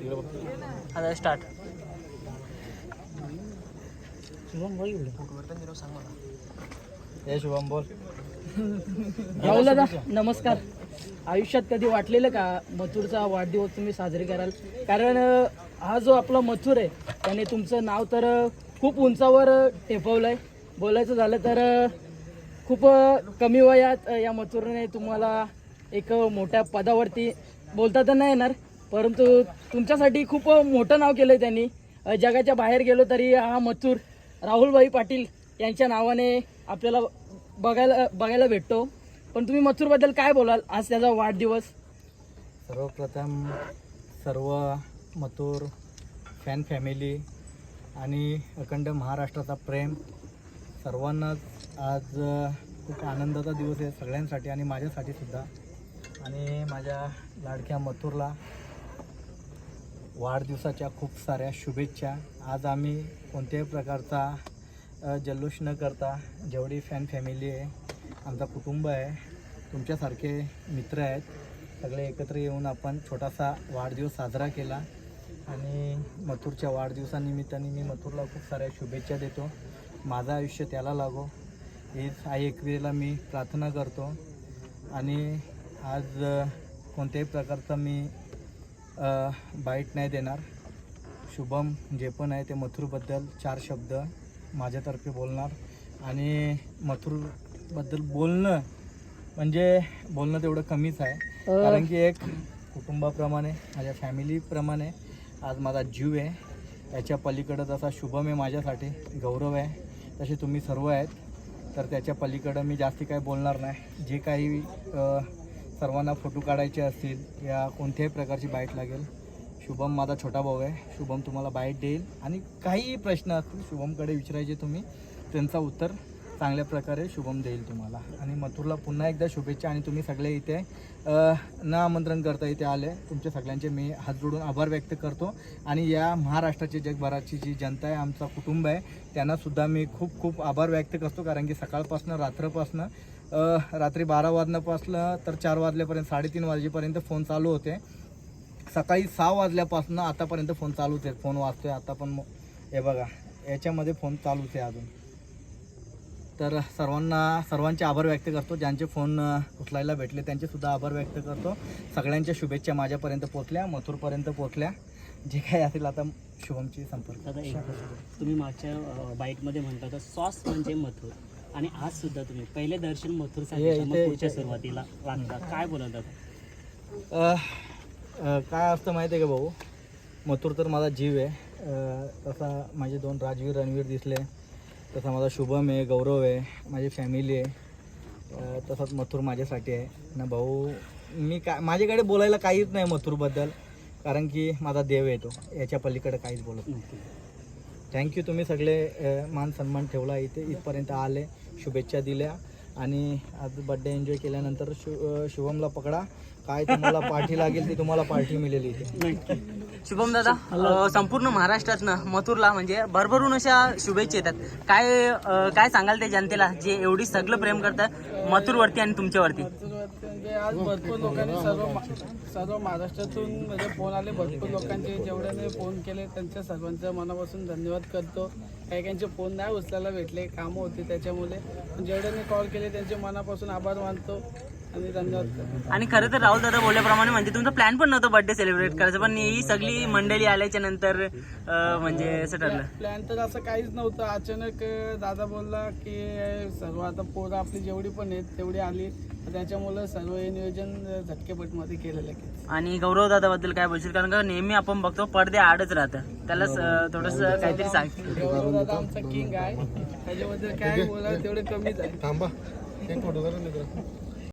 आता स्टार्ट हे शुभम बोल. राहुल दादा नमस्कार. आयुष्यात कधी वाटलेलं का मथुरचा वाढदिवस तुम्ही साजरे कराल? कारण हा जो आपला मथुर आहे त्याने तुमचं नाव तर खूप उंचावर अं, टेपवलंय. बोलायचं झालं तर खूप कमी वयात या मथुरने तुम्हाला एक मोठ्या पदावरती बोलता तर नाही येणार परंतु तुमच्यासाठी खूप मोठं नाव केलं आहे त्यांनी जगाच्या बाहेर गेलो तरी हा मथूर राहुलभाई पाटील यांच्या नावाने आपल्याला बघायला बघायला भेटतो. पण तुम्ही मथुरबद्दल काय बोलाल? आज त्याचा वाढदिवस. सर्वप्रथम सर्व मथुर फॅन फॅमिली आणि अखंड महाराष्ट्राचा प्रेम सर्वांनाच आज खूप आनंदाचा दिवस आहे सगळ्यांसाठी आणि माझ्यासाठी सुद्धा. आणि माझ्या लाडक्या मथुरला वाढदिवसाच्या खूप साऱ्या शुभेच्छा. आज आम्ही कोणत्याही प्रकारचा जल्लोष न करता जेवढी फॅन फॅमिली आहे आमचा कुटुंब आहे तुमच्यासारखे मित्र आहेत सगळे एकत्र येऊन आपण छोटासा वाढदिवस साजरा केला. आणि मथुरच्या वाढदिवसानिमित्ताने मी मथुरला खूप साऱ्या शुभेच्छा देतो. माझं आयुष्य त्याला लागो. हीच आई एकविरेला मी प्रार्थना करतो. आणि आज कोणत्याही प्रकारचा मी बाईट नाही देणार. शुभम जे पण आहे ते मथुरबद्दल चार शब्द माझ्यातर्फे बोलणार. आणि मथुरबद्दल बोलणं म्हणजे बोलणं तेवढं कमीच आहे. कारण की एक कुटुंबाप्रमाणे माझ्या फॅमिलीप्रमाणे आज माझा जीव आहे. याच्या पलीकडं जसा शुभम आहे माझ्यासाठी गौरव आहे. तसे तुम्ही सर्व आहेत. तर त्याच्या पलीकडं मी जास्ती काही बोलणार नाही. जे काही सर्वांना फोटो काढायचे असतील या कोणत्याही प्रकारची बाईट लागेल. शुभम माझा छोटा भाऊ आहे. शुभम तुम्हाला बाईट देईल. आणि काहीही प्रश्न असतील शुभमकडे विचारायचे तुम्ही त्यांचा उत्तर चांगल्या प्रकारे शुभम देईल तुम्हाला. आणि मथुरला पुन्हा एकदा शुभेच्छा आणि तुम्ही सगळे इथे न आमंत्रण करता इथे आले. तुमच्या सगळ्यांचे मी हात जोडून आभार व्यक्त करतो. आणि या महाराष्ट्राची जगभराची जी जनता आहे आमचा कुटुंब आहे त्यांनासुद्धा मी खूप खूप आभार व्यक्त करतो. कारण की सकाळपासनं रात्रपासनं रात्री बारा वाजण्यापासनं तर चार वाजल्यापर्यंत साडेतीन वाजेपर्यंत फोन चालू होते. सकाळी सहा वाजल्यापासून आतापर्यंत फोन चालूच आहे फोन वाजतोय आता पण हे बघा याच्यामध्ये फोन चालूच आहे अजून. तर सर्वांना सर्वांचे आभार व्यक्त करतो. ज्यांचे फोन उचलायला भेटले त्यांचेसुद्धा आभार व्यक्त करतो. सगळ्यांच्या शुभेच्छा माझ्यापर्यंत पोचल्या मथुरपर्यंत पोचल्या जे काही असेल आता शुभमची संपर्क. दादा एक तुम्ही मागच्या बाईकमध्ये म्हणता तर सॉस म्हणजे मथुर. आणि आज सुद्धा तुम्ही पहिले दर्शन मथुर पुढच्या सुरुवातीला लागता काय बोलत काय असतं माहिती आहे का भाऊ? मथुर तर माझा जीव आहे. तसा माझे दोन राजवीर रणवीर दिसले. तसा माझा शुभम आहे गौरव आहे माझी फॅमिली आहे. तसाच मथुर माझ्यासाठी आहे. ना भाऊ मी का माझ्याकडे बोलायला काहीच नाही मथुरबद्दल कारण की माझा देव आहे तो. याच्या पलीकडे काहीच बोलत नाही. थँक्यू तुम्ही सगळे मान सन्मान ठेवला इथे इथपर्यंत आले शुभेच्छा दिल्या. आणि आज बड्डे एन्जॉय केल्यानंतर शु शुभमला पकडा. काय तुम्हाला पार्टी लागेल ती तुम्हाला पार्टी मिळेल इथे. शुभम दादा संपूर्ण महाराष्ट्रातनं मथुरला म्हणजे भरभरून अशा शुभेच्छा येतात. काय काय सांगाल त्या जनतेला जे एवढी सगळं प्रेम करतं मथुरवरती आणि तुमच्यावरती? म्हणजे आज भरपूर लोकांनी सर्व सर्व महाराष्ट्रातून म्हणजे फोन आले. भरपूर लोकांचे जेवढ्याने फोन केले त्यांच्या सर्वांचं मनापासून धन्यवाद करतो. काही काहींचे फोन नाही उचलायला भेटले कामं होती त्याच्यामुळे. पण जेवढ्याने कॉल केले त्यांचे मनापासून आभार मानतो. आणि धन्यवाद करतो. आणि खरं तर राहुल दादा बोलल्याप्रमाणे म्हणजे तुमचा प्लॅन पण नव्हतं बर्थडे सेलिब्रेट करायचं पण ही सगळी मंडळी आल्याच्यानंतर अ, म्हणजे असं ठरलं. प्लॅन तर असं काहीच नव्हतं. अचानक अं, दादा बोलला की सर्व आता पोरं आपली जेवढी पण आहेत तेवढी आली. त्याच्यामुळं सर्व हे नियोजन अं, झटकेपटमध्ये केलेलं आहे आणि गौरव दादाबद्दल काय बोलशील? कारण का नेहमी आपण बघतो पडदे आडच राहतं त्याला स- थोडंसं काहीतरी सांग. गौरव दादा आमचा किंग आहे. त्याच्याबद्दल काय बोला तेवढं कमीच आहे. थांबा. एक फोटो करा मित्र